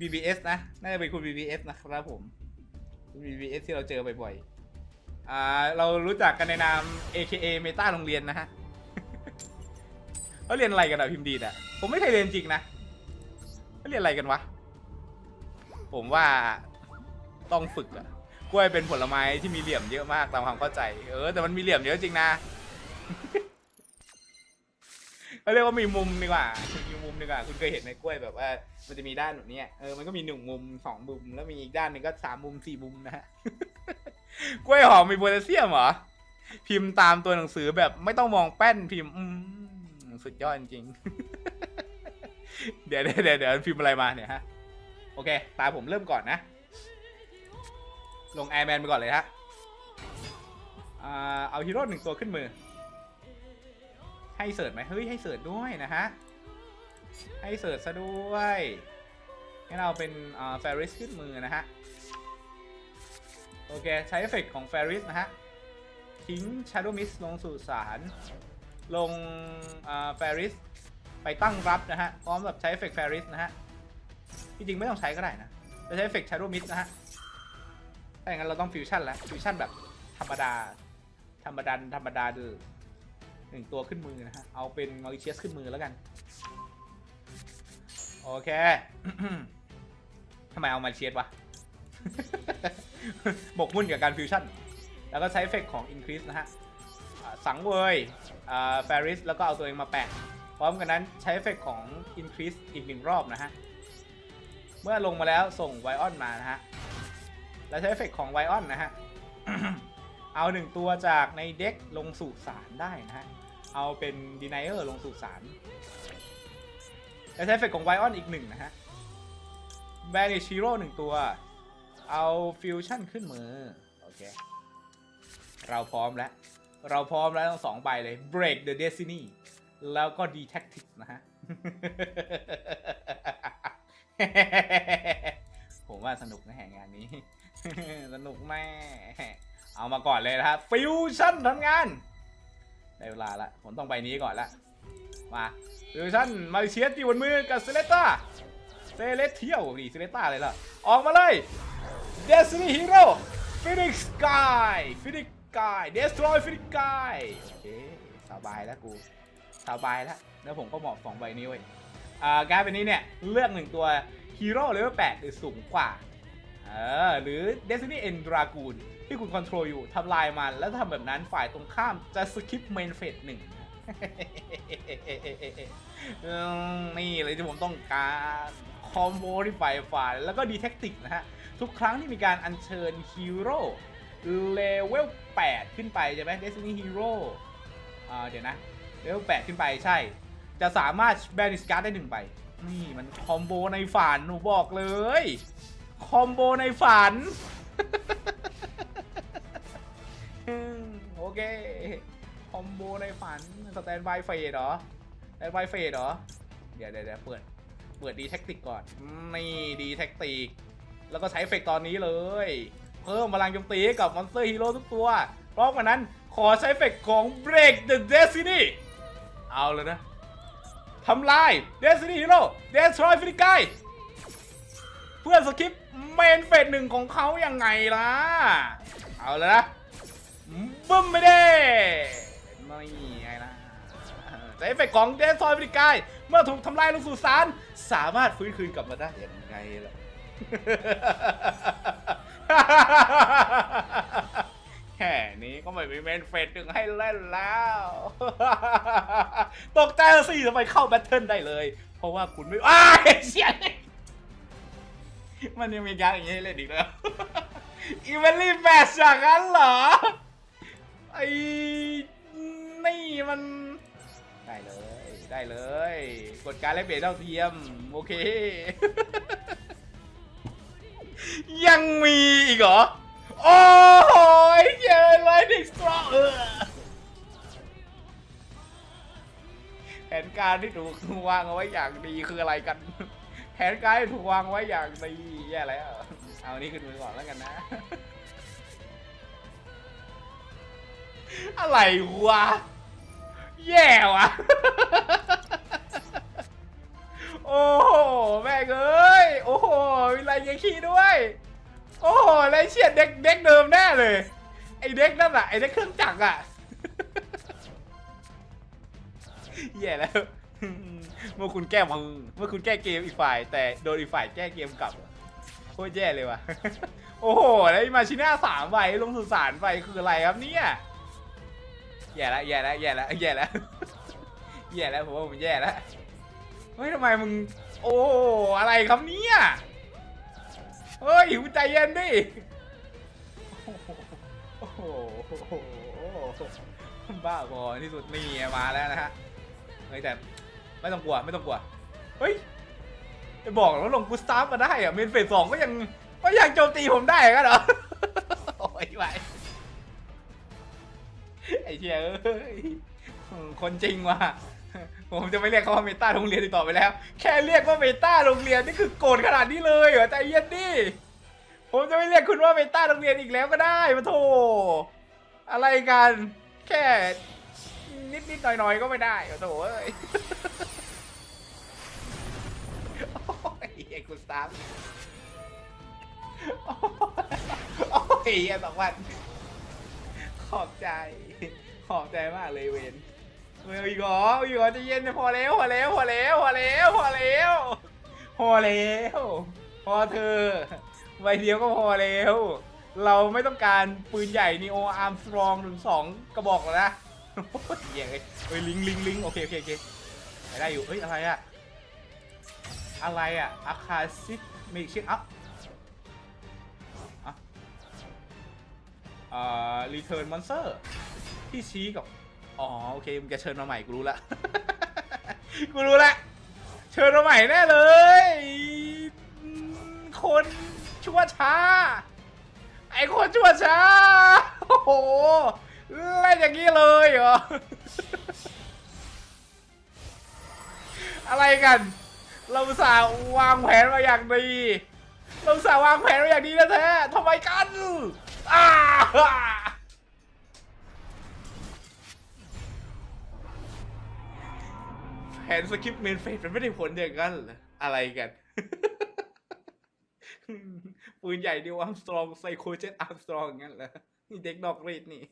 BBS นะ น่าจะเป็นคุณ BBS นะครับผมคุณ BBS ที่เราเจอบ่อยๆ อ่า เรารู้จักกันในนาม AKA เมตาโรงเรียนนะฮะเขาเรียนอะไรกันอะพิมพ์ดีดอะผมไม่เคยเรียนจริงนะเขาเรียนอะไรกันวะ ผมว่าต้องฝึกอะกล้วยเป็นผลไม้ที่มีเหลี่ยมเยอะมากตามความเข้าใจ เออ แต่มันมีเหลี่ยมเยอะจริงนะ เขาเรียกว่ามีมุมดีกว่ามีมุมดีกว่า คุณเคยเห็นในกล้วยแบบว่า มันจะมีด้านแบบเนี้ยเออมันก็มีหนึ่งมุมสองมุม แล้วมีอีกด้านหนึ่งก็สามมุมสี่มุมนะฮะกล้วยหอมมีโพแทสเซียมเหรอ พิมพ์ตามตัวหนังสือแบบไม่ต้องมองแป้นพิมพ์สุดยอดจริงเดี๋ยวเดี๋ยวเดี๋ยวพิมพ์อะไรมาเนี่ยฮะ โอเค ตาผมเริ่มก่อนนะ ลงแอร์แมนไปก่อนเลยฮะเอาฮีโร่หนึ่งตัวขึ้นมือ ให้เสิร์ชไหมเฮ้ยให้เสิร์ชด้วยนะฮะ ให้เสิร์ชซะด้วยงั้นเอาเป็นอ่าแฟริสขึ้นมือนะฮะ โอเคใช้เอฟเฟกของแฟริสนะฮะ ทิ้ง Shadow Mist ลงสู่สาร ลงแฟริสไปตั้งรับนะฮะ พร้อมกับใช้เอฟเฟกต์แฟริสนะฮะ จริงๆไม่ต้องใช้ก็ได้นะจะใช้เอฟเฟกต์ Shadow Mist นะฮะ ถ้าอย่างนั้นเราต้องฟิวชั่นแล้วฟิวชั่นแบบธรรมดา ธรรมดาธรรมดาดูห นึ่งตัวขึ้นมือนะฮะ เอาเป็นมอริเชียสขึ้นมือแล้วกัน โอเค ทำไมเอามาเชียสวะ หมกมุ่นกับการฟิวชั่น แล้วก็ใช้เอฟเฟกต์ของ increase นะฮะ สังเวยแฟริสแล้วก็เอาตัวเองมาแปะ พร้อมกันนั้นใช้เอฟเฟกต์ของ increase อีกหนึ่งรอบนะฮะ เมื่อลงมาแล้วส่งไวออนมานะฮะ แล้วใช้เอฟเฟกต์ของไวออนนะฮะเอาหนึ่งตัวจากในเด็กลงสู่สารได้นะฮะ เอาเป็นดีไนเออร์ลงสู่สารแล้วใช้เอฟเฟกของไวออนอีกหนึ่งนะฮะแบนิชิโร่หนึ่งตัว เอาฟิวชั่นขึ้นมือ โอเค เราพร้อมแล้ว เราพร้อมแล้วทั้งสองใบเลย Break the Destiny แล้วก็ Detective นะฮะ ผมว่าสนุกนะแห่งานนี้ สนุกแม่ เอามาก่อนเลยนะครับฟิวชั่นทำงาน เวลาละผมต้องใบนี้ก่อนละ มาฟิวชั่นมาเชียสอยู่บนมือกับเซเลต้าเซเลเทียวดิเซเลต้าเลยล่ะ ออกมาเลย Destiny Hero Phoenix Sky Phoenix Sky Destroy Phoenix Sky โอเคสบายแล้วกูสบายแล้วแล้วผมก็เหมาะสองใบนี้เว้ยอ่าการดเป็นนี้เนี่ย เลือกหนึ่งตัวฮีโร่เลเวล8หรือสูงกว่าเออหรือ Destiny End Dragoon ที่คุณคอนโทรลอยู่ทำลายมัน แล้วทำแบบนั้นฝ่ายตรงข้ามจะสคิปเมนเฟสหนึ่งนี่เลยที่ผมต้องการคอมโบที่ฝ่ายฝ่ายแล้วก็ดีเทคติกนะฮะ ทุกครั้งที่มีการอัญเชิญฮีโร่เลเวล 8 ขึ้นไปใช่ไหม Destiny Hero อ่าเดี๋ยวนะ เลเวล 8 ขึ้นไปใช่ จะสามารถแบนิสการ์ดได้หนึ่งใบ นี่มันคอมโบในฝันหนูบอกเลย คอมโบในฝัน โอเค คอมโบในฝัน สแตนบายเฟดเหรอ สแตนบายเฟดเหรอเดี๋ยวเดี๋ยวเดี๋ยวเปิด เปิดดีแท็กติกก่อน นี่ดีแท็กติก แล้วก็ใช้เฟเฟกต์ตอนนี้เลย เพิ่มพลังโจมตีกับมอนสเตอร์ฮีโร่ทุกตัวพร้อมกันนั้นขอใช้เฟกของ Break the Destiny เอาเลยนะทำลาย Destiny Hero Destroy f i n i c y เพื่อนสกิปเมนเฟสหนึ่งของเขาอยังไงล่ะ เอาเลยนะ บึ้มไม่ได้นี่ไงล่ะใช้เอฟเฟกต์ของ Destroy f i n i c y เมื่อถูกทำลายลงสู่สาร สามารถฟื้นคืนกลับมาได้ยังไงล่ะแค่นี้ก็ไม่มีเมนเฟสถึงให้เล่นแล้ว ตกใจสิทำไมเข้าแบทเทิลได้เลย เพราะว่าคุณไม่อ้าเสียมันยังมีการอย่างนี้เล่นอีกแล้วอีเวนลี่แมชอย่างนั้นเหรอ ไอ้นี่มัน ได้เลย ได้เลย กดการแลกเปลี่ยนเท่าเทียม โอเค ยังมีอีกเหรอ โอ้ยเย้ไลท์สตรอเออแผนการที่ถูกวางเอาไว้อย่างดีคืออะไรกัน แผนการที่ถูกวางไว้อย่างดีแย่แล้วเอานี่ขึ้นมือก่อนแล้วกันนะ อะไรวะ แย่วะ โอ้โห แม่งเอ้ย โอ้โหมีลายเยคีด้วย โอ้โหไรเชียดเด็กเด็กเดิมแน่เลย ไอเด็กนั่นอะไอเด็กเครื่องจักรอะแย่แล้ว เมื่อคุณแก้มือเมื่อคุณแก้เกมอีกฝ่าย แต่โดนอีกฝ่ายแก้เกมกลับโคตรแย่เลยว่ะ โอ้โห แล้วมาชิน่าสามใบลงสุสานไปคืออะไรครับเนี่ย แย่แล้วแย่แล้วแย่แล้วแย่แล้วแย่แล้วผมว่าผมแย่แล้วเฮ้ยทำไมมึง โอ้อะไรครับเนี่ยเฮ้ยคุณใจเย็นดิโอ้โหโอ้โหบ้าบอที่สุดนี่มาแล้วนะฮะเฮ้ยแต่ไม่ต้องกลัวไม่ต้องกลัวเฮ้ยจะบอกว่าลงกูสตาร์มาได้อะเมนเฟสสองก็ยังก็ยังโจมตีผมได้กันเหรอโอ้ยไป ไอ้เชี่ยเอ้ยคนจริงว่ะผมจะไม่เรียกเขาว่าเมตาโรงเรียนอีกต่อไปแล้ว แค่เรียกว่าเมตาโรงเรียนนี่คือโกรธขนาดนี้เลยเหรอใจเย็นดิผมจะไม่เรียกคุณว่าเมตาโรงเรียนอีกแล้วก็ได้มาโถอะไรกันแค่นิดนิดๆหน่อยหน่อยๆก็ไม่ได้มาโถเอ้ยโอ้ยไอ้กุสตาฟโอ้ยไอ้สองวัน อบใจ ขอบใจมากเลยเวนเวนอีกเหรออีกเหรอจะเย็นพอแล้วพอแล้วพอแล้วพอแล้วพอแล้วพอแล้วพอเธอใบเดียวก็พอแล้ว เราไม่ต้องการปืนใหญ่นีโออาร์มสตรองถึงสองกระบอกแล้วนะโอ้ยเหี้ยเอ้ยเฮ้ยลิงลิงลิงโอเคโอเคโอเคได้อยู่เฮ้ยอะไรอะอะไรอะอาคาซิมีชื่ออัพ อ่ารีเทิร์นมอนสเตอร์ที่ชี้กับ อ๋อ โอเคมึงจะเชิญมาใหม่กูรู้ละ กูรู้ละ เชิญมาใหม่แน่เลย คนชั่วช้า ไอคนชั่วช้า โอ้โหเล่นอย่างนี้เลยเหรอ อะไรกัน เราสาวางแผนมาอย่างดี เราสาวางแผนมาอย่างดีนะแท้ๆทำไมกัน อ้าแผนสคริปต์เมนเฟสมันไม่ได้ผลอย่างนั้นเหรออะไรกัน ปืนใหญ่ดิวอัมสตรองไซโคเจตอัมสตรองงั้นเหรอนี่เด็กนอกรีดนี่